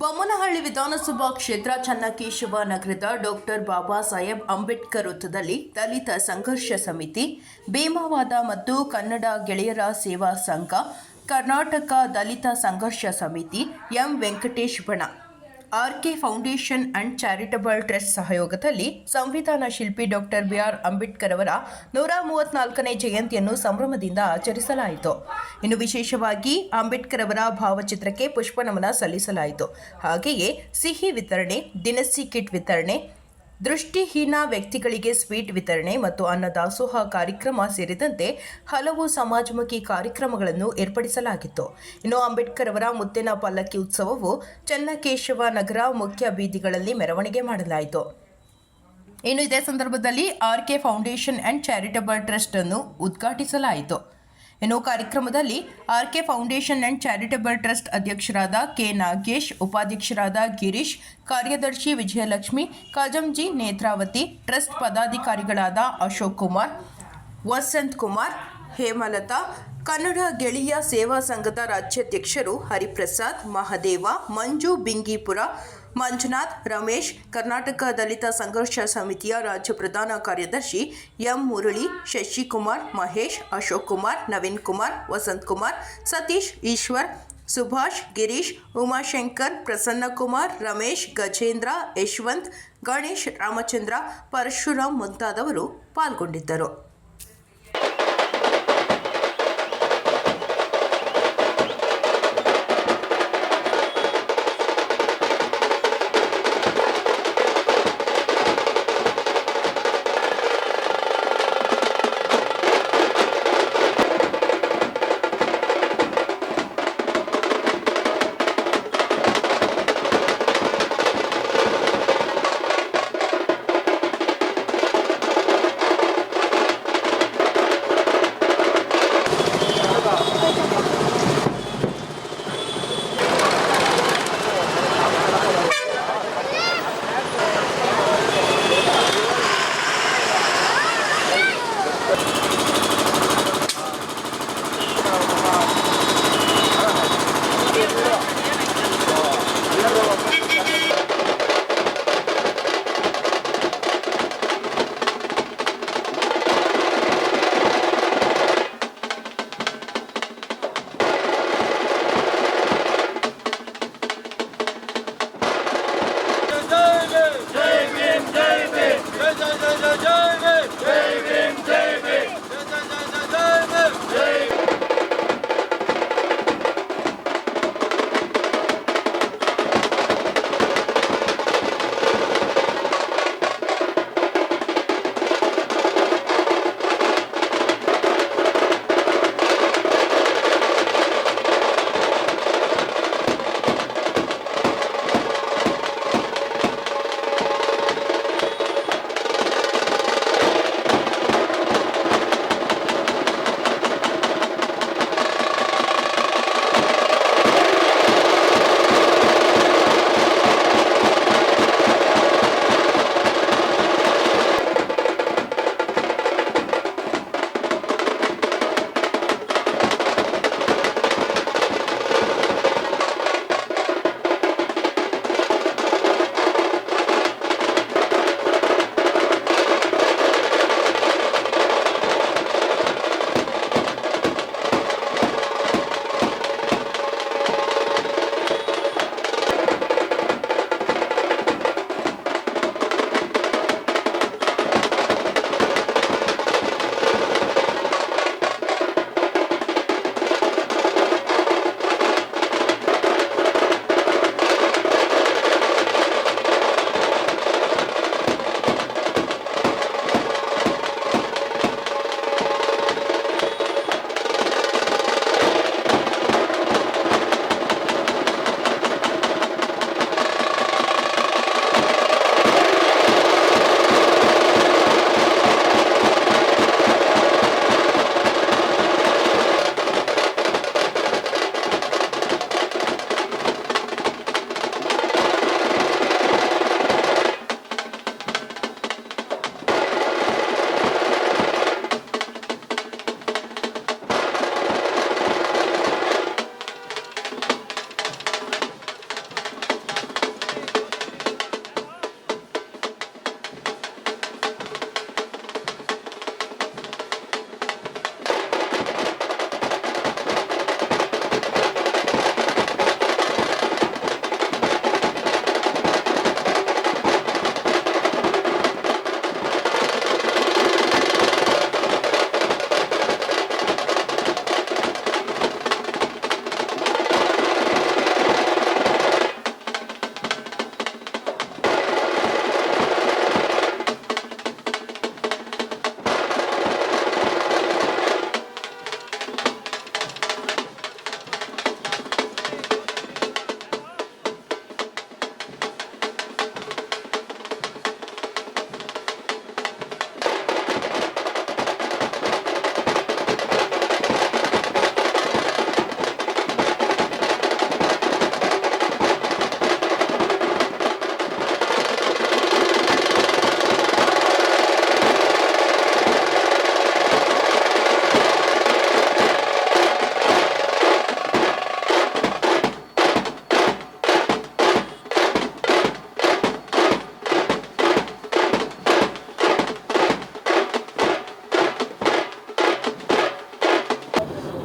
ಬೊಮ್ಮನಹಳ್ಳಿ ವಿಧಾನಸಭಾ ಕ್ಷೇತ್ರ ಚನ್ನಕೇಶವ ನಗರದ ಡಾಕ್ಟರ್ ಬಾಬಾ ಸಾಹೇಬ್ ಅಂಬೇಡ್ಕರ್ ವೃತ್ತದಲ್ಲಿ ದಲಿತ ಸಂಘರ್ಷ ಸಮಿತಿ, ಭೀಮವಾದ ಮತ್ತು ಕನ್ನಡ ಗೆಳೆಯರ ಸೇವಾ ಸಂಘ, ಕರ್ನಾಟಕ ದಲಿತ ಸಂಘರ್ಷ ಸಮಿತಿ ಎಂ ವೆಂಕಟೇಶ್ ಬಣ. R K foundation and charitable trust ಸಹಯೋಗದಲ್ಲಿ ಸಂವಿಧಾನ ಶಿಲ್ಪಿ ಡಾಕ್ಟರ್ ಬಿಆರ್ ಅಂಬೇಡ್ಕರ್ ಅವರ ನೂರ ಮೂವತ್ನಾಲ್ಕನೇ ಜಯಂತಿಯನ್ನು ಸಂಭ್ರಮದಿಂದ ಆಚರಿಸಲಾಯಿತು. ಇನ್ನು ವಿಶೇಷವಾಗಿ ಅಂಬೇಡ್ಕರ್ ಅವರ ಭಾವಚಿತ್ರಕ್ಕೆ ಪುಷ್ಪನಮನ ಸಲ್ಲಿಸಲಾಯಿತು. ಹಾಗೆಯೇ ಸಿಹಿ ವಿತರಣೆ, ದಿನಸಿ ಕಿಟ್ ವಿತರಣೆ ದೃಷ್ಟಿಹೀನ ವ್ಯಕ್ತಿಗಳಿಗೆ ಸ್ವೀಟ್ ವಿತರಣೆ ಮತ್ತು ಅನ್ನದಾಸೋಹ ಕಾರ್ಯಕ್ರಮ ಸೇರಿದಂತೆ ಹಲವು ಸಮಾಜಮುಖಿ ಕಾರ್ಯಕ್ರಮಗಳನ್ನು ಏರ್ಪಡಿಸಲಾಗಿತ್ತು. ಇನ್ನು ಅಂಬೇಡ್ಕರ್ ಅವರ ಮುತ್ತಿನ ಪಲ್ಲಕ್ಕಿ ಉತ್ಸವವು ಚನ್ನಕೇಶವ ನಗರ ಮುಖ್ಯ ಬೀದಿಗಳಲ್ಲಿ ಮೆರವಣಿಗೆ ಮಾಡಲಾಯಿತು. ಇನ್ನು ಇದೇ ಸಂದರ್ಭದಲ್ಲಿ R K foundation and charitable trust ಅನ್ನು ಉದ್ಘಾಟಿಸಲಾಯಿತು. ಇನ್ನು ಕಾರ್ಯಕ್ರಮದಲ್ಲಿ R K foundation and charitable trust ಅಧ್ಯಕ್ಷರಾದ ಕೆ ನಾಗೇಶ್, ಉಪಾಧ್ಯಕ್ಷರಾದ ಗಿರೀಶ್, ಕಾರ್ಯದರ್ಶಿ ವಿಜಯಲಕ್ಷ್ಮಿ, ಕಾಜಂಜಿ ನೇತ್ರಾವತಿ, ಟ್ರಸ್ಟ್ ಪದಾಧಿಕಾರಿಗಳಾದ ಅಶೋಕ್ ಕುಮಾರ್, ವಸಂತ್ ಕುಮಾರ್, ಹೇಮಲತಾ, ಕನ್ನಡ ಗೆಳೆಯ ಸೇವಾ ಸಂಘದ ರಾಜ್ಯಾಧ್ಯಕ್ಷರು ಹರಿಪ್ರಸಾದ್, ಮಹದೇವ, ಮಂಜು ಬಿಂಗಿಪುರ ಮಂಜುನಾಥ್, ರಮೇಶ್, ಕರ್ನಾಟಕ ದಲಿತ ಸಂಘರ್ಷ ಸಮಿತಿಯ ರಾಜ್ಯ ಪ್ರಧಾನ ಕಾರ್ಯದರ್ಶಿ ಎಂ ಮುರಳಿ, ಶಶಿಕುಮಾರ್, ಮಹೇಶ್, ಅಶೋಕ್ ಕುಮಾರ್, ನವೀನ್ ಕುಮಾರ್, ವಸಂತ್ ಕುಮಾರ್, ಸತೀಶ್, ಈಶ್ವರ್, ಸುಭಾಷ್, ಗಿರೀಶ್, ಉಮಾಶಂಕರ್, ಪ್ರಸನ್ನಕುಮಾರ್, ರಮೇಶ್, ಗಜೇಂದ್ರ, ಯಶವಂತ್, ಗಣೇಶ್, ರಾಮಚಂದ್ರ, ಪರಶುರಾಮ್ ಮುಂತಾದವರು ಪಾಲ್ಗೊಂಡಿದ್ದರು.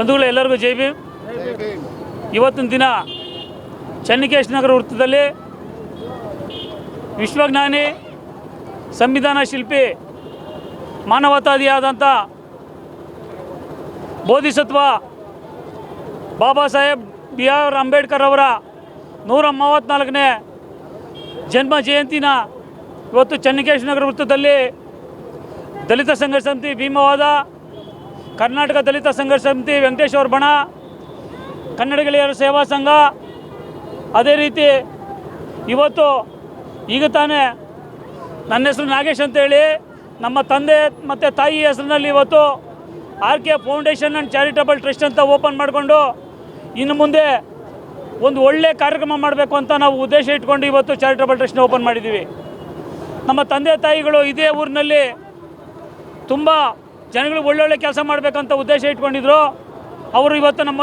ಬಂಧುಗಳು ಎಲ್ಲರಿಗೂ ಜೈ ಭೀಮ್. ಇವತ್ತಿನ ದಿನ ಚನ್ನಿಕೇಶ್ ನಗರ ವೃತ್ತದಲ್ಲಿ ವಿಶ್ವಜ್ಞಾನಿ, ಸಂವಿಧಾನ ಶಿಲ್ಪಿ ಮಾನವತಾದಿಯಾದಂಥ ಬೋಧಿಸತ್ವ ಬಾಬಾ ಸಾಹೇಬ್ ಬಿ ಆರ್ ಅಂಬೇಡ್ಕರ್ ಅವರ ನೂರ ಮೂವತ್ತ್ನಾಲ್ಕನೇ ಜನ್ಮ ಜಯಂತಿನ ಇವತ್ತು ಚನ್ನಿಕೇಶ್ ನಗರ ವೃತ್ತದಲ್ಲಿ ದಲಿತ ಸಂಘ ಸಮಿತಿ ಭೀಮವಾದ ಕರ್ನಾಟಕ ದಲಿತ ಸಂಘರ್ಷ ಸಮಿತಿ ವೆಂಕಟೇಶ್ವರ ಬಣ, ಕನ್ನಡ ಗೆಳೆಯರ ಸೇವಾ ಸಂಘ. ಅದೇ ರೀತಿ ಇವತ್ತು ಈಗ ತಾನೇ ನನ್ನ ಹೆಸರು ನಾಗೇಶ್ ಅಂತೇಳಿ ನಮ್ಮ ತಂದೆ ಮತ್ತು ತಾಯಿ ಹೆಸರಿನಲ್ಲಿ ಇವತ್ತು R K foundation and charitable trust ಅಂತ ಓಪನ್ ಮಾಡಿಕೊಂಡು ಇನ್ನು ಮುಂದೆ ಒಂದು ಒಳ್ಳೆಯ ಕಾರ್ಯಕ್ರಮ ಮಾಡಬೇಕು ಅಂತ ನಾವು ಉದ್ದೇಶ ಇಟ್ಕೊಂಡು ಇವತ್ತು ಚಾರಿಟಬಲ್ ಟ್ರಸ್ಟ್ನ ಓಪನ್ ಮಾಡಿದ್ದೀವಿ. ನಮ್ಮ ತಂದೆ ತಾಯಿಗಳು ಇದೇ ಊರಿನಲ್ಲಿ ತುಂಬ ಜನಗಳಿಗೆ ಒಳ್ಳೊಳ್ಳೆ ಕೆಲಸ ಮಾಡಬೇಕಂತ ಉದ್ದೇಶ ಇಟ್ಕೊಂಡಿದ್ರು. ಅವರು ಇವತ್ತು ನಮ್ಮ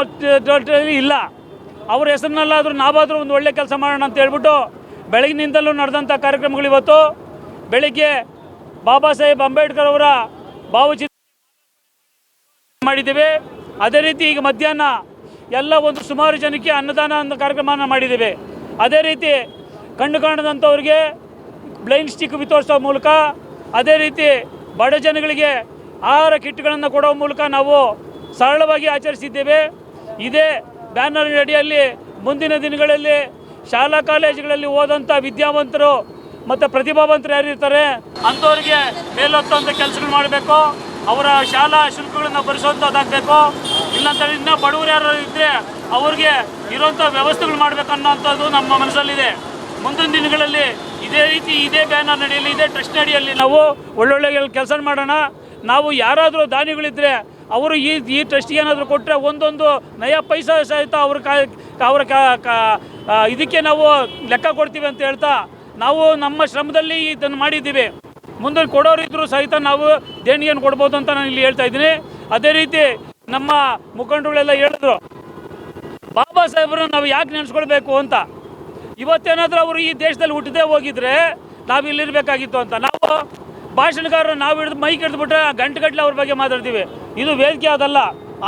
ಇಲ್ಲ. ಅವ್ರ ಹೆಸರಿನಲ್ಲಾದರೂ ನಾವಾದರೂ ಒಂದು ಒಳ್ಳೆ ಕೆಲಸ ಮಾಡೋಣ ಅಂತ ಹೇಳ್ಬಿಟ್ಟು ಬೆಳಗಿನಿಂದಲೂ ನಡೆದಂಥ ಕಾರ್ಯಕ್ರಮಗಳು ಇವತ್ತು. ಬೆಳಿಗ್ಗೆ ಬಾಬಾ ಸಾಹೇಬ್ ಅಂಬೇಡ್ಕರ್ ಅವರ ಭಾವಚಿತ್ರ ಮಾಡಿದ್ದೇವೆ. ಅದೇ ರೀತಿ ಈಗ ಮಧ್ಯಾಹ್ನ ಎಲ್ಲ ಒಂದು ಸುಮಾರು ಜನಕ್ಕೆ ಅನ್ನದಾನ ಅಂತ ಕಾರ್ಯಕ್ರಮವನ್ನು ಮಾಡಿದ್ದೇವೆ. ಅದೇ ರೀತಿ ಕಣ್ಣು ಕಾಣದಂಥವ್ರಿಗೆ ಬ್ಲೈಂಡ್ ಸ್ಟಿಕ್ ವಿತರಿಸೋ ಮೂಲಕ ಅದೇ ರೀತಿ ಬಡ ಜನಗಳಿಗೆ ಆಹಾರ ಕಿಟ್ಗಳನ್ನು ಕೊಡೋ ಮೂಲಕ ನಾವು ಸರಳವಾಗಿ ಆಚರಿಸಿದ್ದೇವೆ. ಇದೇ ಬ್ಯಾನರ್ ಅಡಿಯಲ್ಲಿ ಮುಂದಿನ ದಿನಗಳಲ್ಲಿ ಶಾಲಾ ಕಾಲೇಜುಗಳಲ್ಲಿ ಓದಂಥ ವಿದ್ಯಾವಂತರು ಮತ್ತು ಪ್ರತಿಭಾವಂತರು ಯಾರಿರ್ತಾರೆ ಅಂಥವ್ರಿಗೆ ಮೇಲೊತ್ತಂಥ ಕೆಲಸಗಳು ಮಾಡಬೇಕು. ಅವರ ಶಾಲಾ ಶುಲ್ಕಗಳನ್ನು ಭರಿಸುವಂಥದ್ದಾಗಬೇಕು ಇಲ್ಲಾಂತೇಳಿ ಇನ್ನೂ ಬಡವರು ಯಾರು ಇದ್ದರೆ ಅವ್ರಿಗೆ ಇರುವಂಥ ವ್ಯವಸ್ಥೆಗಳು ಮಾಡಬೇಕು ಅನ್ನೋಂಥದ್ದು ನಮ್ಮ ಮನಸ್ಸಲ್ಲಿದೆ. ಮುಂದಿನ ದಿನಗಳಲ್ಲಿ ಇದೇ ರೀತಿ ಇದೇ ಬ್ಯಾನರ್ ನಡೆಯಲಿ ಇದೇ ಟ್ರಸ್ಟ್ ನಡೆಯಲ್ಲಿ ನಾವು ಒಳ್ಳೊಳ್ಳೆ ಕೆಲಸ ಮಾಡೋಣ. ನಾವು ಯಾರಾದರೂ ದಾನಿಗಳಿದ್ದರೆ ಅವರು ಈ ಈ ಟ್ರಸ್ಟಿಗೆ ಏನಾದರೂ ಕೊಟ್ಟರೆ ಒಂದೊಂದು ನಯ ಪೈಸಾ ಸಹಿತ ಅವ್ರ ಕಾ, ಅವರ ಇದಕ್ಕೆ ನಾವು ಲೆಕ್ಕ ಕೊಡ್ತೀವಿ ಅಂತ ಹೇಳ್ತಾ ನಾವು ನಮ್ಮ ಶ್ರಮದಲ್ಲಿ ಇದನ್ನು ಮಾಡಿದ್ದೀವಿ. ಮುಂದೆ ಕೊಡೋರು ಇದ್ದರೂ ಸಹಿತ ನಾವು ದೇಣಿಗೆಯನ್ನು ಕೊಡ್ಬೋದು ಅಂತ ನಾನು ಇಲ್ಲಿ ಹೇಳ್ತಾ ಇದ್ದೀನಿ. ಅದೇ ರೀತಿ ನಮ್ಮ ಮುಖಂಡರುಗಳೆಲ್ಲ ಹೇಳಿದ್ರು, ಬಾಬಾ ಸಾಹೇಬ್ರನ್ನ ನಾವು ಯಾಕೆ ನೆನೆಸ್ಕೊಳ್ಬೇಕು ಅಂತ? ಇವತ್ತೇನಾದರೂ ಅವರು ಈ ದೇಶದಲ್ಲಿ ಹುಟ್ಟದೇ ಹೋಗಿದ್ರೆ ನಾವು ಇಲ್ಲಿರಬೇಕಾಗಿತ್ತು ಅಂತ. ನಾವು ಭಾಷಣಗಾರರು ನಾವು ಹಿಡಿದು ಮೈಕ್ ಹಿಡಿದ್ಬಿಟ್ರೆ ಗಂಟೆಗಟ್ಟಲೆ ಅವ್ರ ಬಗ್ಗೆ ಮಾತಾಡ್ತೀವಿ. ಇದು ವೇದಿಕೆ ಅದಲ್ಲ.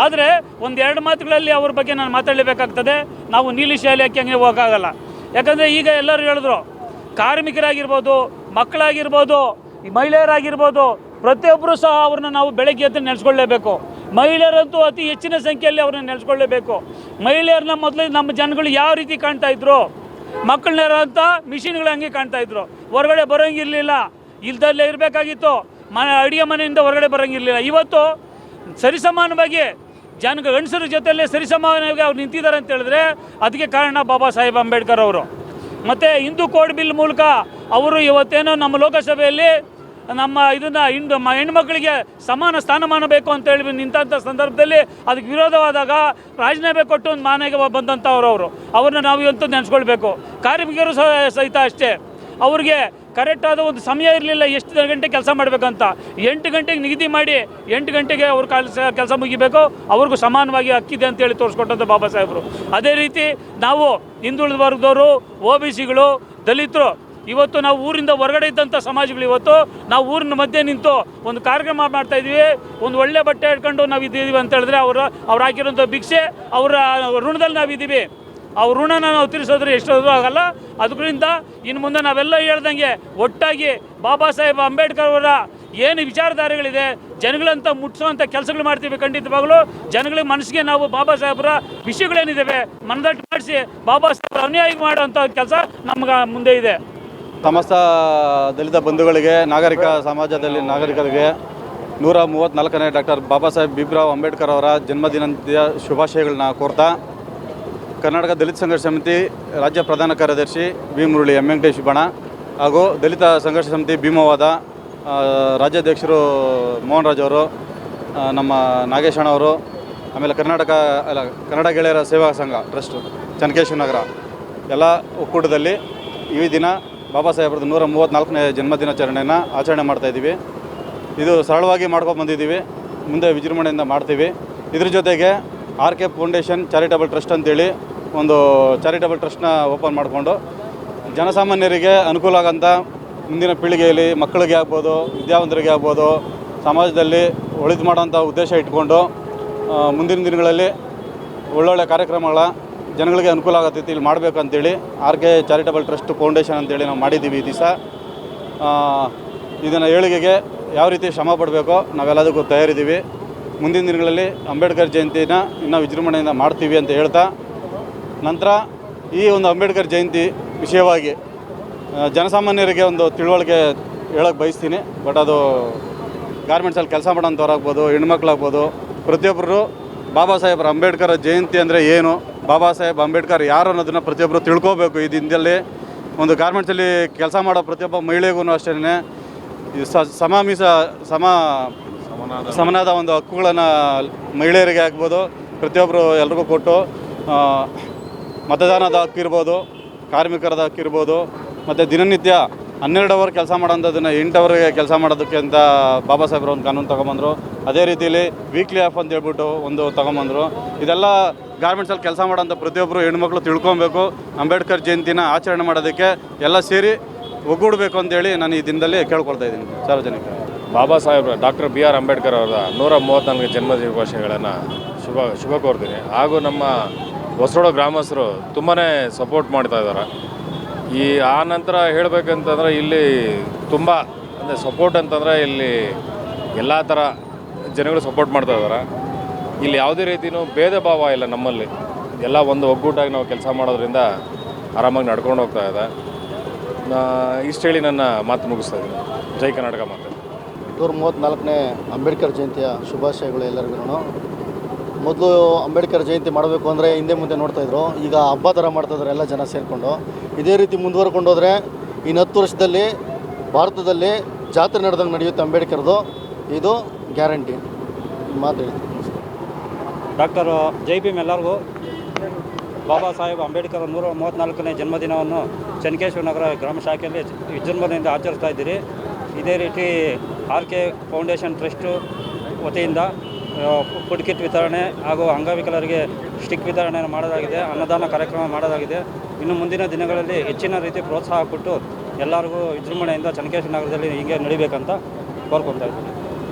ಆದರೆ ಒಂದೆರಡು ಮಾತುಗಳಲ್ಲಿ ಅವ್ರ ಬಗ್ಗೆ ನಾನು ಮಾತಾಡಲೇಬೇಕಾಗ್ತದೆ. ನಾವು ನೀಲಿ ಶಾಲೆಗೆ ಹಂಗೆ ಹೋಗೋಕ್ಕಾಗಲ್ಲ. ಯಾಕಂದರೆ ಈಗ ಎಲ್ಲರೂ ಹೇಳಿದ್ರು, ಕಾರ್ಮಿಕರಾಗಿರ್ಬೋದು, ಮಕ್ಕಳಾಗಿರ್ಬೋದು, ಮಹಿಳೆಯರಾಗಿರ್ಬೋದು ಪ್ರತಿಯೊಬ್ಬರು ಸಹ ಅವ್ರನ್ನ ನಾವು ಬೆಳಗ್ಗೆ ಎದ್ದು ನೆನೆಸ್ಕೊಳ್ಳೇಬೇಕು. ಮಹಿಳೆಯರಂತೂ ಅತಿ ಹೆಚ್ಚಿನ ಸಂಖ್ಯೆಯಲ್ಲಿ ಅವ್ರನ್ನ ನೆನೆಸ್ಕೊಳ್ಳೇಬೇಕು. ಮಹಿಳೆಯರನ್ನ ಮೊದಲು ನಮ್ಮ ಜನಗಳು ಯಾವ ರೀತಿ ಕಾಣ್ತಾ ಇದ್ರು? ಮಕ್ಕಳನ್ನ ಅಂತ ಮಿಷಿನ್ಗಳು ಹಂಗೆ ಕಾಣ್ತಾ ಇದ್ರು. ಹೊರಗಡೆ ಬರೋಂಗಿರ್ಲಿಲ್ಲ. ಇಲ್ದಲ್ಲೇ ಇರಬೇಕಾಗಿತ್ತು. ಮನೆ ಅಡುಗೆ ಮನೆಯಿಂದ ಹೊರಗಡೆ ಬರೋಂಗಿರಲಿಲ್ಲ. ಇವತ್ತು ಸರಿಸಮಾನವಾಗಿ ಜನ ಗಂಡಸರ ಜೊತೆಯಲ್ಲೇ ಸರಿಸಮಾನವಾಗಿ ಅವ್ರು ನಿಂತಿದ್ದಾರೆ ಅಂತ ಹೇಳಿದ್ರೆ ಅದಕ್ಕೆ ಕಾರಣ ಬಾಬಾ ಸಾಹೇಬ್ ಅಂಬೇಡ್ಕರ್ ಅವರು. ಮತ್ತು ಹಿಂದೂ ಕೋಡ್ ಬಿಲ್ ಮೂಲಕ ಅವರು ಇವತ್ತೇನೋ ನಮ್ಮ ಲೋಕಸಭೆಯಲ್ಲಿ ನಮ್ಮ ಇದನ್ನು ಹಿಂಡು ಹೆಣ್ಮಕ್ಳಿಗೆ ಸಮಾನ ಸ್ಥಾನಮಾನ ಬೇಕು ಅಂತ ಹೇಳಿ ನಿಂತಂಥ ಸಂದರ್ಭದಲ್ಲಿ ಅದಕ್ಕೆ ವಿರೋಧವಾದಾಗ ರಾಜೀನಾಮೆ ಕೊಟ್ಟು ಒಂದು ಮಾನೆಗೆ ಬಂದಂಥವ್ರು ಅವರು. ಅವ್ರನ್ನ ನಾವು ಇವತ್ತು ನೆನೆಸ್ಕೊಳ್ಬೇಕು. ಕಾರ್ಮಿಕರು ಸಹ ಸಹಿತ ಅಷ್ಟೇ. ಅವ್ರಿಗೆ ಕರೆಕ್ಟಾದ ಒಂದು ಸಮಯ ಇರಲಿಲ್ಲ, ಎಷ್ಟು ಗಂಟೆ ಕೆಲಸ ಮಾಡಬೇಕಂತ. ಎಂಟು ಗಂಟೆಗೆ ನಿಗದಿ ಮಾಡಿ, ಎಂಟು ಗಂಟೆಗೆ ಅವ್ರ ಕೆಲಸ ಕೆಲಸ ಮುಗಿಬೇಕು, ಅವ್ರಿಗೂ ಸಮಾನವಾಗಿ ಹಕ್ಕಿದೆ ಅಂತೇಳಿ ತೋರಿಸ್ಕೊಟ್ಟಂಥ ಬಾಬಾ ಸಾಹೇಬರು. ಅದೇ ರೀತಿ ನಾವು ಹಿಂದುಳಿದ ವರ್ಗದವರು ಒ ಬಿ ಸಿಗಳು, ದಲಿತರು, ಇವತ್ತು ನಾವು ಊರಿಂದ ಹೊರಗಡೆ ಇದ್ದಂಥ ಸಮಾಜಗಳು ಇವತ್ತು, ನಾವು ಊರಿನ ಮಧ್ಯೆ ನಿಂತು ಒಂದು ಕಾರ್ಯಕ್ರಮ ಮಾಡ್ತಾ ಇದ್ದೀವಿ, ಒಂದು ಒಳ್ಳೆ ಬಟ್ಟೆ ಹಿಡ್ಕೊಂಡು ನಾವು ಇದ್ದೀವಿ ಅಂತ ಹೇಳಿದ್ರೆ ಅವರು, ಅವ್ರು ಹಾಕಿರೋಂಥ ಭಿಕ್ಷೆ, ಅವರ ಋಣದಲ್ಲಿ ನಾವಿದ್ದೀವಿ. ಅವ್ರ ಋಣನ ನಾವು ತೀರಿಸೋದ್ರೆ ಎಷ್ಟೋದ್ರೂ ಆಗಲ್ಲ. ಅದರಿಂದ ಇನ್ನು ಮುಂದೆ ನಾವೆಲ್ಲ ಹೇಳ್ದಂಗೆ ಒಟ್ಟಾಗಿ ಬಾಬಾ ಸಾಹೇಬ್ ಅಂಬೇಡ್ಕರ್ ಅವರ ಏನು ವಿಚಾರಧಾರೆಗಳಿದೆ, ಜನಗಳಂತ ಮುಟ್ಟಿಸುವಂಥ ಕೆಲಸಗಳು ಮಾಡ್ತೀವಿ ಖಂಡಿತವಾಗಲೂ ಜನಗಳ ಮನಸ್ಸಿಗೆ ನಾವು ಬಾಬಾ ಸಾಹೇಬರ ವಿಷಯಗಳೇನಿದ್ದಾವೆ ಮನದಟ್ಟು ಮಾಡಿಸಿ ಬಾಬಾ ಸಾಹೇಬ್ರ ಅನ್ಯಾಯ ಮಾಡುವಂಥ ಕೆಲಸ ನಮ್ಗೆ ಮುಂದೆ ಇದೆ. ಸಮಸ್ತ ದಲಿತ ಬಂಧುಗಳಿಗೆ, ನಾಗರಿಕ ಸಮಾಜದಲ್ಲಿ ನಾಗರಿಕರಿಗೆ ನೂರ ಮೂವತ್ತ್ನಾಲ್ಕನೇ ಡಾಕ್ಟರ್ ಬಾಬಾ ಸಾಹೇಬ್ ಭೀಮ್ರಾವ್ ಅಂಬೇಡ್ಕರ್ ಅವರ ಜನ್ಮದಿನದ ಶುಭಾಶಯಗಳನ್ನ ಕೋರ್ತಾ ಕರ್ನಾಟಕ ದಲಿತ ಸಂಘರ್ಷ ಸಮಿತಿ ರಾಜ್ಯ ಪ್ರಧಾನ ಕಾರ್ಯದರ್ಶಿ ಬಿ ಮುರಳಿ, ಎಂ ವೆಂಕಟೇಶ್ ಬಣ ಹಾಗೂ ದಲಿತ ಸಂಘರ್ಷ ಸಮಿತಿ ಭೀಮವಾದ ರಾಜ್ಯಾಧ್ಯಕ್ಷರು ಮೋಹನ್ ರಾಜ್ ಅವರು ನಮ್ಮ ನಾಗೇಶ್ ಅಣ್ಣವರು ಆಮೇಲೆ ಕರ್ನಾಟಕ, ಅಲ್ಲ, ಕನ್ನಡ ಗೆಳೆಯರ ಸೇವಾ ಸಂಘ, ಟ್ರಸ್ಟ್ ಚನ್ನಕೇಶ್ವರ ನಗರ, ಎಲ್ಲ ಒಕ್ಕೂಟದಲ್ಲಿ ಈ ದಿನ ಬಾಬಾ ಸಾಹೇಬ್ರದ್ದು ನೂರ ಮೂವತ್ತ್ನಾಲ್ಕನೇ ಜನ್ಮದಿನಾಚರಣೆಯನ್ನು ಆಚರಣೆ ಮಾಡ್ತಾಯಿದ್ದೀವಿ ಇದು ಸರಳವಾಗಿ ಮಾಡ್ಕೊಂಡು ಬಂದಿದ್ದೀವಿ ಮುಂದೆ ವಿಜೃಂಭಣೆಯಿಂದ ಮಾಡ್ತೀವಿ. ಇದ್ರ ಜೊತೆಗೆ R K foundation charitable trust ಅಂತೇಳಿ ಒಂದು ಚಾರಿಟಬಲ್ ಟ್ರಸ್ಟ್ನ ಓಪನ್ ಮಾಡಿಕೊಂಡು ಜನಸಾಮಾನ್ಯರಿಗೆ ಅನುಕೂಲ ಆಗಂಥ ಮುಂದಿನ ಪೀಳಿಗೆಯಲ್ಲಿ ಮಕ್ಕಳಿಗೆ ಆಗ್ಬೋದು, ವಿದ್ಯಾವಂತರಿಗೆ ಆಗ್ಬೋದು, ಸಮಾಜದಲ್ಲಿ ಒಳಿತು ಮಾಡೋಂಥ ಉದ್ದೇಶ ಇಟ್ಕೊಂಡು ಮುಂದಿನ ದಿನಗಳಲ್ಲಿ ಒಳ್ಳೊಳ್ಳೆ ಕಾರ್ಯಕ್ರಮಗಳ ಜನಗಳಿಗೆ ಅನುಕೂಲ ಆಗತ್ತೈತಿ ಇಲ್ಲಿ ಮಾಡಬೇಕು ಅಂತೇಳಿ R K charitable trust foundation ಅಂತೇಳಿ ನಾವು ಮಾಡಿದ್ದೀವಿ ಈ ದಿವಸ. ಇದನ್ನು ಏಳಿಗೆಗೆ ಯಾವ ರೀತಿ ಶ್ರಮ ಪಡಬೇಕೋ ನಾವೆಲ್ಲದಕ್ಕೂ ತಯಾರಿದ್ದೀವಿ. ಮುಂದಿನ ದಿನಗಳಲ್ಲಿ ಅಂಬೇಡ್ಕರ್ ಜಯಂತಿನ ಇನ್ನೂ ವಿಜೃಂಭಣೆಯಿಂದ ಮಾಡ್ತೀವಿ ಅಂತ ಹೇಳ್ತಾ, ನಂತರ ಈ ಒಂದು ಅಂಬೇಡ್ಕರ್ ಜಯಂತಿ ವಿಷಯವಾಗಿ ಜನಸಾಮಾನ್ಯರಿಗೆ ಒಂದು ತಿಳುವಳಿಕೆ ಹೇಳೋಕ್ಕೆ ಬಯಸ್ತೀನಿ. ಬಟ್ ಅದು ಗಾರ್ಮೆಂಟ್ಸಲ್ಲಿ ಕೆಲಸ ಮಾಡೋಂಥವ್ರಾಗ್ಬೋದು, ಹೆಣ್ಮಕ್ಳಾಗ್ಬೋದು ಪ್ರತಿಯೊಬ್ಬರು ಬಾಬಾ ಸಾಹೇಬ್ರ ಅಂಬೇಡ್ಕರ್ ಜಯಂತಿ ಅಂದರೆ ಏನು, ಬಾಬಾ ಸಾಹೇಬ್ ಅಂಬೇಡ್ಕರ್ ಯಾರು ಅನ್ನೋದನ್ನು ಪ್ರತಿಯೊಬ್ಬರು ತಿಳ್ಕೋಬೇಕು. ಈ ದಿನದಲ್ಲಿ ಒಂದು ಗಾರ್ಮೆಂಟ್ಸಲ್ಲಿ ಕೆಲಸ ಮಾಡೋ ಪ್ರತಿಯೊಬ್ಬ ಮಹಿಳೆಗೂ ಅಷ್ಟೇ ಸಮ ಮೀಸ ಸಮ ಸಮನಾದ ಒಂದು ಹಕ್ಕುಗಳನ್ನು ಮಹಿಳೆಯರಿಗೆ ಆಗ್ಬೋದು ಪ್ರತಿಯೊಬ್ಬರು ಎಲ್ರಿಗೂ ಕೊಟ್ಟು ಮತದಾನದ ಹಕ್ಕಿರ್ಬೋದು ಕಾರ್ಮಿಕರದ ಹಕ್ಕಿರ್ಬೋದು ಮತ್ತು ದಿನನಿತ್ಯ ಹನ್ನೆರಡು ಅವರ್ ಕೆಲಸ ಮಾಡೋಂಥದ್ದನ್ನು ಎಂಟು ಅವರ್ಗೆ ಕೆಲಸ ಮಾಡೋದಕ್ಕೆ ಅಂತ ಬಾಬಾ ಸಾಹೇಬ್ರು ಒಂದು ಕಾನೂನು ತೊಗೊಂಬಂದರು. ಅದೇ ರೀತಿಯಲ್ಲಿ ವೀಕ್ಲಿ ಆಫ್ ಅಂತ ಹೇಳ್ಬಿಟ್ಟು ಒಂದು ತೊಗೊಂಬಂದರು. ಇದೆಲ್ಲ ಗಾರ್ಮೆಂಟ್ಸಲ್ಲಿ ಕೆಲಸ ಮಾಡೋಂಥ ಪ್ರತಿಯೊಬ್ಬರು ಹೆಣ್ಮಕ್ಳು ತಿಳ್ಕೊಬೇಕು. ಅಂಬೇಡ್ಕರ್ ಜಯಂತಿನ ಆಚರಣೆ ಮಾಡೋದಕ್ಕೆ ಎಲ್ಲ ಸೇರಿ ಒಗ್ಗೂಡಬೇಕು ಅಂತೇಳಿ ನಾನು ಈ ದಿನದಲ್ಲಿ ಕೇಳ್ಕೊಳ್ತಾ ಇದ್ದೀನಿ. ಸಾರ್ವಜನಿಕರು. ಬಾಬಾ ಸಾಹೇಬ್ರ, ಡಾಕ್ಟರ್ ಬಿ ಆರ್ ಅಂಬೇಡ್ಕರ್ ಅವರ ನೂರ ಮೂವತ್ತ್ನಾಲ್ಕು ಜನ್ಮದಿನಾಶಗಳನ್ನು ಶುಭ ಶುಭ ಕೋರ್ತೀನಿ. ಹಾಗೂ ನಮ್ಮ ಹೊಸರೋಡ ಗ್ರಾಮಸ್ಥರು ತುಂಬಾ ಸಪೋರ್ಟ್ ಮಾಡ್ತಾ ಇದ್ದಾರೆ. ಈ, ಆ ನಂತರ ಹೇಳಬೇಕಂತಂದ್ರೆ ಇಲ್ಲಿ ತುಂಬ, ಅಂದರೆ ಸಪೋರ್ಟ್ ಅಂತಂದರೆ ಇಲ್ಲಿ ಎಲ್ಲ ಥರ ಜನಗಳು ಸಪೋರ್ಟ್ ಮಾಡ್ತಾ ಇದ್ದಾರೆ. ಇಲ್ಲಿ ಯಾವುದೇ ರೀತಿಯೂ ಭೇದ ಭಾವ ಇಲ್ಲ ನಮ್ಮಲ್ಲಿ. ಎಲ್ಲ ಒಂದು ಒಗ್ಗೂಟಾಗಿ ನಾವು ಕೆಲಸ ಮಾಡೋದ್ರಿಂದ ಆರಾಮಾಗಿ ನಡ್ಕೊಂಡು ಹೋಗ್ತಾ ಇದೆ. ಇಷ್ಟು ಹೇಳಿ ನನ್ನ ಮಾತು ಮುಗಿಸ್ತಾ ಇದ್ದೀನಿ. ಜೈ ಕರ್ನಾಟಕ ಮಾತು. ನೂರ ಮೂವತ್ತ್ನಾಲ್ಕನೇ ಅಂಬೇಡ್ಕರ್ ಜಯಂತಿಯ ಶುಭಾಶಯಗಳು ಎಲ್ಲರಿಗೂ. ಮೊದಲು ಅಂಬೇಡ್ಕರ್ ಜಯಂತಿ ಮಾಡಬೇಕು ಅಂದರೆ ಹಿಂದೆ ಮುಂದೆ ನೋಡ್ತಾಯಿದ್ರು ಈಗ ಹಬ್ಬ ಥರ ಮಾಡ್ತಾಯಿದ್ರು ಎಲ್ಲ ಜನ ಸೇರಿಕೊಂಡು. ಇದೇ ರೀತಿ ಮುಂದುವರ್ಕೊಂಡು ಹೋದರೆ ಇನ್ನು ಹತ್ತು ವರ್ಷದಲ್ಲಿ ಭಾರತದಲ್ಲಿ ಜಾತ್ರೆ ನಡೆದಂಗೆ ನಡೆಯುತ್ತೆ ಅಂಬೇಡ್ಕರ್ದು. ಇದು ಗ್ಯಾರಂಟಿ. ಮಾತು ಡಾಕ್ಟರ್ ಜೈ ಭೀಮ್ ಎಲ್ಲರಿಗೂ ಬಾಬಾ ಸಾಹೇಬ್ ಅಂಬೇಡ್ಕರ್ ನೂರ ಮೂವತ್ತ್ನಾಲ್ಕನೇ ಜನ್ಮದಿನವನ್ನು ಚನ್ನಕೇಶ್ವರ ನಗರ ಗ್ರಾಮ ಶಾಖೆಯಲ್ಲಿ ವಿಜೃಂಭಣೆಯಿಂದ ಆಚರಿಸ್ತಾ ಇದ್ದೀರಿ. ಇದೇ ರೀತಿ ಆರ್ ಕೆ ಫೌಂಡೇಶನ್ ಟ್ರಸ್ಟು ವತಿಯಿಂದ ಫುಡ್ ಕಿಟ್ ವಿತರಣೆ ಹಾಗೂ ಅಂಗವಿಕಲರಿಗೆ ಸ್ಟಿಕ್ ವಿತರಣೆ ಮಾಡೋದಾಗಿದೆ ಅನ್ನದಾನ ಕಾರ್ಯಕ್ರಮ ಮಾಡೋದಾಗಿದೆ ಇನ್ನು ಮುಂದಿನ ದಿನಗಳಲ್ಲಿ ಹೆಚ್ಚಿನ ರೀತಿ ಪ್ರೋತ್ಸಾಹ ಕೊಟ್ಟು ಎಲ್ಲರಿಗೂ ವಿಜೃಂಭಣೆಯಿಂದ ಚನ್ನಕೇಶ್ವರ ನಗರದಲ್ಲಿ ಹೀಗೆ ನಡಿಬೇಕಂತ ಕೋರ್ಕೊತಾ ಇದ್ದೀನಿ.